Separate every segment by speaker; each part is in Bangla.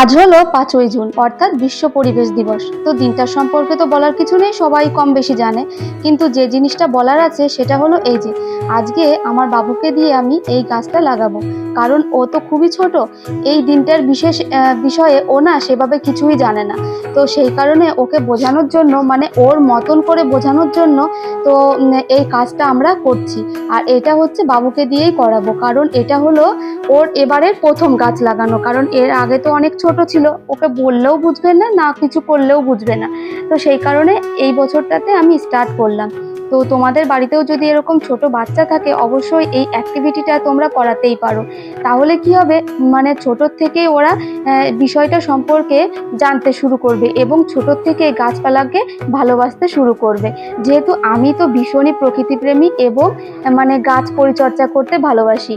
Speaker 1: আজ হলো পাঁচই জুন, অর্থাৎ বিশ্ব পরিবেশ দিবস। তো দিনটার সম্পর্কে তো বলার কিছু নেই, সবাই কম বেশি জানে। কিন্তু যে জিনিসটা বলার আছে সেটা হলো এই যে, আজকে আমার বাবুকে দিয়ে আমি এই গাছটা লাগাবো। কারণ ও তো খুবই ছোট, এই দিনটার বিশেষ বিষয়ে ও না সেভাবে কিছুই জানে না। তো সেই কারণে ওকে বোঝানোর জন্য মানে ওর মতন করে বোঝানোর জন্য তো এই কাজটা আমরা করছি। আর এটা হচ্ছে বাবুকে দিয়েই করাবো, কারণ এটা হলো ওর এবারের প্রথম গাছ লাগানো। কারণ এর আগে তো অনেক ছোট ছিল, ওকে বললেও বুঝবে না না কিছু করলেও বুঝবে না। তো সেই কারণে এই বছরটাতে আমি স্টার্ট করলাম। তো তোমাদের বাড়িতেও যদি এরকম ছোট বাচ্চা থাকে, অবশ্যই এই অ্যাক্টিভিটিটা তোমরা করাতেই পারো। তাহলে কি হবে? মানে ছোটোর থেকেই ওরা বিষয়টা সম্পর্কে জানতে শুরু করবে এবং ছোটোর থেকে গাছপালাকে ভালোবাসতে শুরু করবে। যেহেতু আমি তো ভীষণই প্রকৃতিপ্রেমী এবং মানে গাছ পরিচর্যা করতে ভালোবাসি।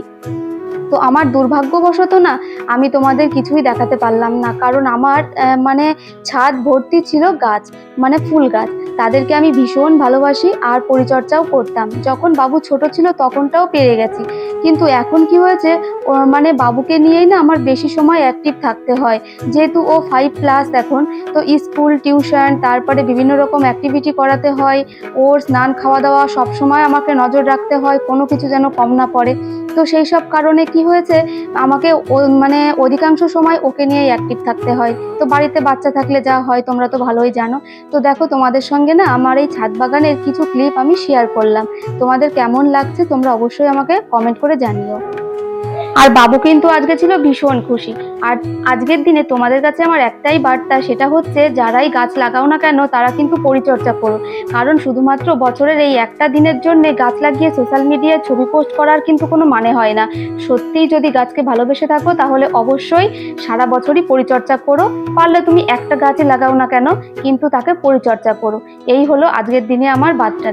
Speaker 1: তো আমার দুর্ভাগ্যবশত না আমি তোমাদের কিছুই দেখাতে পারলাম না। কারণ আমার মানে ছাদ ভর্তি ছিল গাছ মানে ফুল গাছ। তাদেরকে আমি ভীষণ ভালোবাসি আর পরিচর্যাও করতাম। যখন বাবু ছোট ছিল তখনটাও পেরে গেছি। কিন্তু এখন কি হয়েছে মানে বাবুকে নিয়েই না আমার বেশি সময় অ্যাক্টিভ থাকতে হয়। যেহেতু ও ফাইভ প্লাস এখন, তো স্কুল টিউশন তারপরে বিভিন্ন রকম অ্যাক্টিভিটি করাতে হয়। ওর স্নান খাওয়া দাওয়া সবসময় আমাকে নজর রাখতে হয়, কোনো কিছু যেন কম না পড়ে। তো সেই সব কারণে কি হয়েছে? আমাকে মানে অধিকাংশ সময় ওকে নিয়েই অ্যাক্টিভ থাকতে হয়। তো বাড়িতে বাচ্চা থাকলে যা হয়, তোমরা তো ভালোই জানো। তো দেখো, তোমাদের সঙ্গে না আমার এই ছাদ বাগানের কিছু ক্লিপ আমি শেয়ার করলাম। তোমাদের কেমন লাগছে তোমরা অবশ্যই আমাকে কমেন্ট করে জানিও। আর বাবু কিন্তু আজকে ছিল ভীষণ খুশি। আর আজকের দিনে তোমাদের কাছে আমার একটাই বার্তা, সেটা হচ্ছে যারাই গাছ লাগাও না কেন, তারা কিন্তু পরিচর্যা করো। কারণ শুধুমাত্র বছরের এই একটা দিনের জন্য গাছ লাগিয়ে সোশ্যাল মিডিয়ায় ছবি পোস্ট করার কিন্তু কোনো মানে হয় না। সত্যিই যদি গাছকে ভালোবেসে থাকো, তাহলে অবশ্যই সারা বছরই পরিচর্যা করো। পারলে তুমি একটা গাছই লাগাও না কেন, কিন্তু তাকে পরিচর্যা করো। এই হলো আজকের দিনে আমার বার্তা।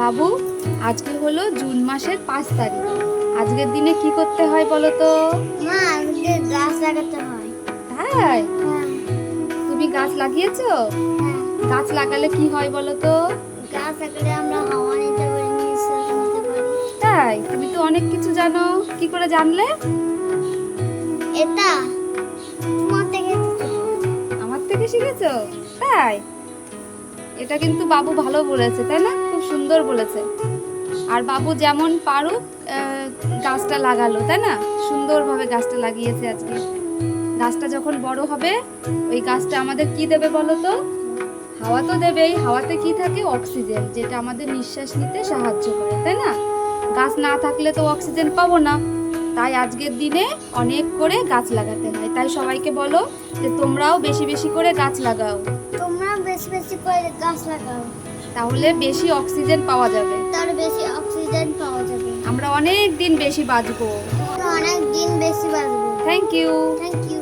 Speaker 1: বাবু? আজকে হলো জুন মাসের পাঁচ তারিখ। আজকের দিনে কি করতে হয় বলো তো?
Speaker 2: গাছ লাগাতে হয়।
Speaker 1: তাই?
Speaker 2: হ্যাঁ।
Speaker 1: তুমি গাছ লাগিয়েছো?
Speaker 2: হ্যাঁ।
Speaker 1: গাছ লাগালে কি হয় বলো তো?
Speaker 2: গাছ লাগালে আমরা হাওয়া নিতে পারি নিঃশ্বাস নিতে পারি।
Speaker 1: তাই? তুমি তো অনেক কিছু জানো। কি করে জানলে?
Speaker 2: এটা তোমার থেকে
Speaker 1: আমার থেকে শিখেছো? তাই? এটা কিন্তু বাবু ভালো বলেছে তাই না? খুব সুন্দর বলেছে। আর বাবু যেমন পারুক গাছটা লাগালো, তাই না? সুন্দরভাবে গাছটা লাগিয়েছে আজকে। গাছটা যখন বড় হবে, ওই গাছটা আমাদের কি দেবে বলো তো? হাওয়া তো দেবেই। হাওয়াতে কি থাকে? অক্সিজেন, যেটা আমাদের নিঃশ্বাস নিতে সাহায্য করে, তাই না? গাছ না থাকলে তো অক্সিজেন পাবো না। তাই আজকের দিনে অনেক করে গাছ লাগাতে হয়। তাই সবাইকে বলো যে তোমরাও বেশি বেশি করে গাছ লাগাও।
Speaker 2: তোমরাও বেশি বেশি করে গাছ লাগাও।
Speaker 1: তাহলে বেশি অক্সিজেন পাওয়া যাবে।
Speaker 2: তার বেশি অক্সিজেন পাওয়া যাবে।
Speaker 1: আমরা অনেক দিন বেশি বাঁচবো
Speaker 2: অনেক দিন বেশি বাঁচবো
Speaker 1: থ্যাংক ইউ
Speaker 2: থ্যাংক ইউ